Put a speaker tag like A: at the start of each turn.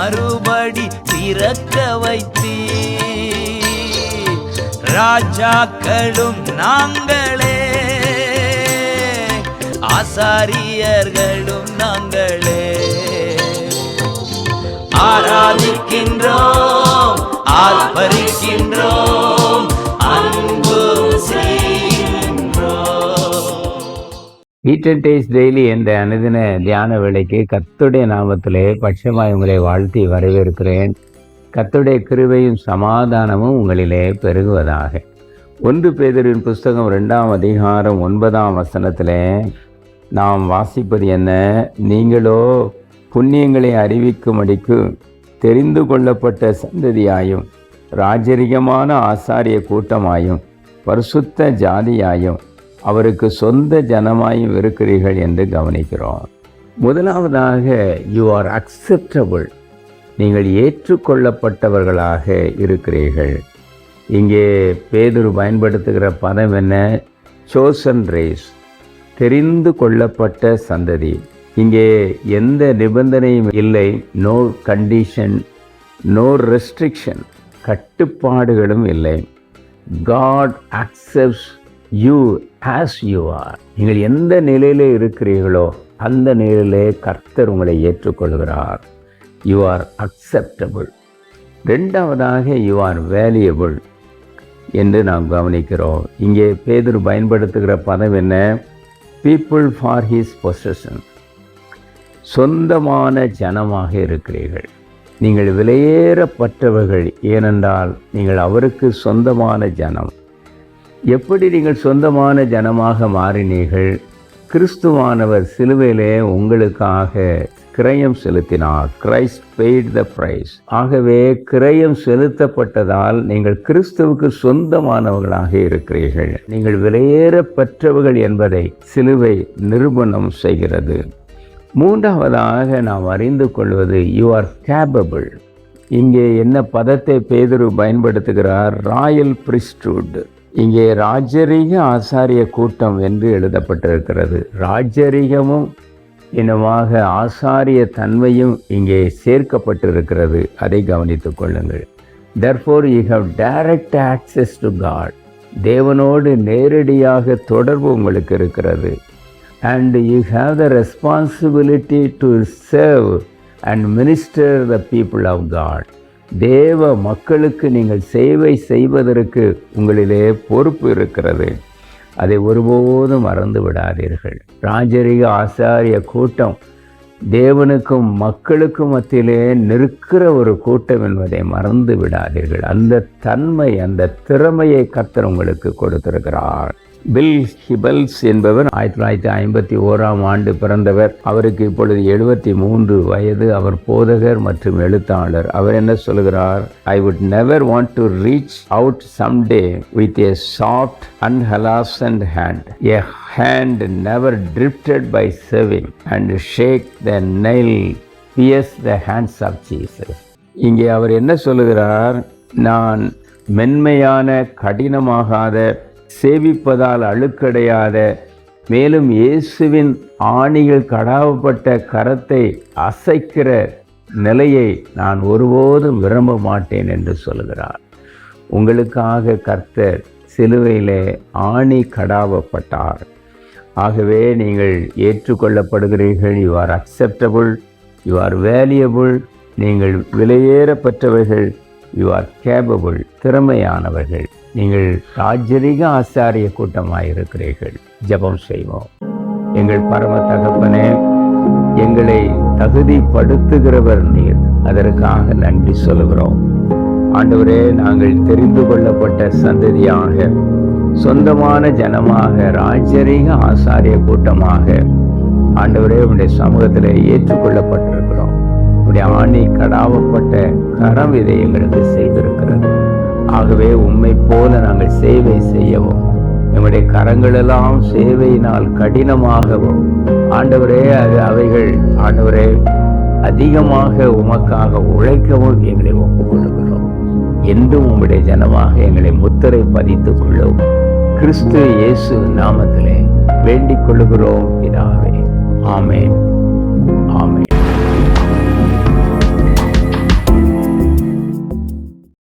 A: மறுபடி பிறக்க வைத்தீ ராஜாக்களும் நாங்களே ஆசாரியர்களும் நாங்களே. ஆராதிக்கின்றோம் ஆர்ப்பரிக்கின்றோம்.
B: ஈட் அண்ட் டேஸ்ட் டெய்லி என்ற அனுதின தியான வேலைக்கு கத்துடைய நாமத்திலே பட்சமாய் உங்களை வாழ்த்தி வரவேற்கிறேன். கத்துடைய கிருபையும் சமாதானமும் உங்களிலே பெருகுவதாக. ஒன்று பேதரின் புஸ்தகம் ரெண்டாம் அதிகாரம் ஒன்பதாம் வசனத்திலே நாம் வாசிப்பது என்ன? நீங்களோ புண்ணியங்களை அறிவிக்கும்படிக்கு தெரிந்து கொள்ளப்பட்ட சந்ததியாயும் ராஜரிகமான ஆசாரிய கூட்டமாயும் பரிசுத்த ஜாதியாயும் அவருக்கு சொந்த ஜனமாயும் இருக்கிறீர்கள் என்று கவனிக்கிறோம். முதலாவதாக யூ ஆர் அக்செப்டபுள் நீங்கள் ஏற்றுக்கொள்ளப்பட்டவர்களாக இருக்கிறீர்கள். இங்கே பேதுரு பயன்படுத்துகிற பதம் என்ன? சோசன் ரேஸ் தெரிந்து கொள்ளப்பட்ட சந்ததி. இங்கே எந்த நிபந்தனையும் இல்லை. நோ கண்டிஷன் நோ ரெஸ்ட்ரிக்ஷன் கட்டுப்பாடுகளும் இல்லை. God accepts you as you are நீங்கள் எந்த நிலையில் இருக்கிறீர்களோ அந்த நிலையிலே கர்த்தர் உங்களை ஏற்றுக்கொள்கிறார். யூ ஆர் அக்செப்டபுள் ரெண்டாவதாக யூ ஆர் வேல்யூபிள் என்று நாம் கவனிக்கிறோம். இங்கே பேதர் பயன்படுத்துகிற பதம் என்ன? பீப்புள் ஃபார் ஹீஸ் பொசஷன் சொந்தமான ஜனமாக இருக்கிறீர்கள். நீங்கள் விலையேறப்பட்டவர்கள். ஏனென்றால் நீங்கள் அவருக்கு சொந்தமான ஜனம். எப்படி நீங்கள் சொந்தமான ஜனமாக மாறினீர்கள்? கிறிஸ்துவானவர் சிலுவையிலே உங்களுக்காக கிரயம் செலுத்தினார். கிரைஸ்ட் பெய்ட் த பிரைஸ் ஆகவே கிரயம் செலுத்தப்பட்டதால் நீங்கள் கிறிஸ்துவுக்கு சொந்தமானவர்களாக இருக்கிறீர்கள். நீங்கள் விலையேறப்பற்றவர்கள் என்பதை சிலுவை நிரூபணம் செய்கிறது. மூன்றாவதாக நாம் அறிந்து கொள்வது யூ ஆர் கேபபிள் இங்கே என்ன பதத்தை பேதுரு பயன்படுத்துகிறார்? ராயல் பிரிஸ்டூட் இங்கே ராஜரீக ஆசாரிய கூட்டம் என்று எழுதப்பட்டிருக்கிறது. ராஜரீகமும் இனமாக ஆசாரிய தன்மையும் இங்கே சேர்க்கப்பட்டிருக்கிறது. அதை கவனித்துக் கொள்ளுங்கள். Therefore you have direct access to God தேவனோடு நேரடியாக தொடர்பு உங்களுக்கு இருக்கிறது. And you have the responsibility to serve and minister the people of God தேவ மக்களுக்கு நீங்கள் சேவை செய்வதற்கு உங்களிலே பொறுப்பு இருக்கிறது. அதை ஒருபோதும் மறந்து விடாதீர்கள். ராஜரிக ஆசாரிய கூட்டம் தேவனுக்கும் மக்களுக்கும் மத்தியிலே நிற்கிற ஒரு கூட்டம் என்பதை மறந்து விடாதீர்கள். அந்த தன்மை அந்த திறமையை கத்தர் உங்களுக்கு கொடுத்திருக்கிறார். பில் ஹிபல்ஸ் என்பவர் ஆயிரத்தி தொள்ளாயிரத்தி ஐம்பத்தி ஓராம் ஆண்டு பிறந்தவர். அவருக்கு இப்பொழுது எழுபத்தி மூன்று வயது. அவர் போதகர் மற்றும் எழுத்தாளர். அவர் என்ன சொல்கிறார்? I would never want to reach out someday with a soft unpleasant hand a hand never tripped by serving and shake the nail pierce the hands of Jesus இங்கே அவர் என்ன சொல்லுகிறார் நான் மென்மையான கடினமாகாத சேவிப்பதால் அழுக்கடையாத மேலும் இயேசுவின் ஆணியில் கடாவப்பட்ட கரத்தை அசைக்கிற நிலையை நான் ஒருபோதும் விரும்ப மாட்டேன் என்று சொல்கிறார் உங்களுக்காக கர்த்தர் சிலுவையிலே ஆணி கடாவப்பட்டார். ஆகவே நீங்கள் ஏற்றுக்கொள்ளப்படுகிறீர்கள். You are acceptable you are valuable நீங்கள் விலையேறப்பற்றவர்கள் யூ ஆர் கேபபிள் திறமையானவர்கள். நீங்கள் ராஜரிக ஆசாரிய கூட்டமாக இருக்கிறீர்கள் ஜெபம் செய்வோம். எங்கள் பரம தகப்பனே எங்களை தகுதிப்படுத்துகிறவர் நீர். அதற்காக நன்றி சொல்லுகிறோம். ஆண்டவரே நாங்கள் தெரிந்து கொள்ளப்பட்ட சந்ததியாக சொந்தமான ஜனமாக ராஜரிக ஆசாரிய கூட்டமாக ஆண்டவரே உடைய சமூகத்தில் ஏற்றுக்கொள்ளப்பட்ட உடைய ஆணி கடாவப்பட்ட கரம் இதை எங்களுக்கு செய்திருக்கிறது. ஆகவே உண்மை போல நாங்கள் சேவை செய்யவும் எங்களுடைய கரங்களெல்லாம் சேவையினால் கடினமாகவும் ஆண்டவரே அது அவைகள் ஆண்டவரே அதிகமாக உமக்காக உழைக்கவும் எங்களை ஒப்புக் என்றும் உம்முடைய ஜனமாக எங்களை முத்திரை பதித்துக் கொள்ளவும் கிறிஸ்து இயேசு நாமத்திலே வேண்டிக் கொள்ளுகிறோம் இதாகவே ஆமேன். ஆமேன்.